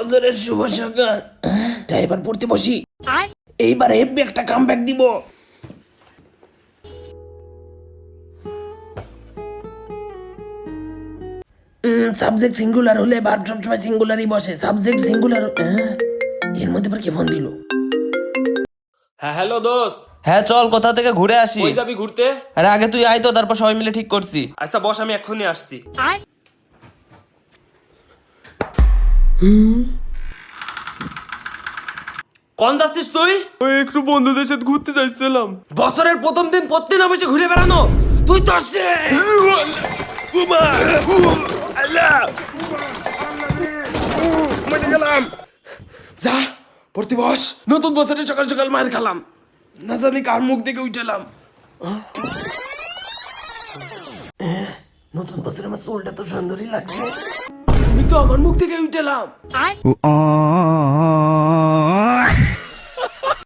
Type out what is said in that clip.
বছরের শুভ সকাল। তাই এবার পড়তে বসি। এইবার হেব্বি একটা কাম ব্যাক দিব সাবজেক্ট সিঙ্গুলার হলে ভার্ব সবসময় সিঙ্গুলারই বসে। সাবজেক্ট সিঙ্গুলার এর মধ্যে আবার কে ফোন দিল? হ্যাঁ হ্যালো দোস্ত। হ্যাঁ চল কোথা থেকে ঘুরে আসি? কই যাবি ঘুরতে? আরে আগে তুই আয় তো তারপর সবাই মিলে ঠিক করছি। আচ্ছা বস আমি এক্ষুনি আসছি। কোন যাচ্ছিস তুই? ওই একটু বন্ধুদের সাথে ঘুরতে যাইছিলাম বছরের প্রথম দিন প্রতিদিন আমি ঘুরে বেড়ানো। তুই তো আসছে যা পড়তে বস। নতুন বছরে সকাল সকাল মায়ের খেলাম। না জানি কার মুখ দেখে উঠেলাম। নতুন বছরে আমার চুলটা তো সুন্দরই লাগছে। আমি তো আমার মুখ থেকে উঠেলাম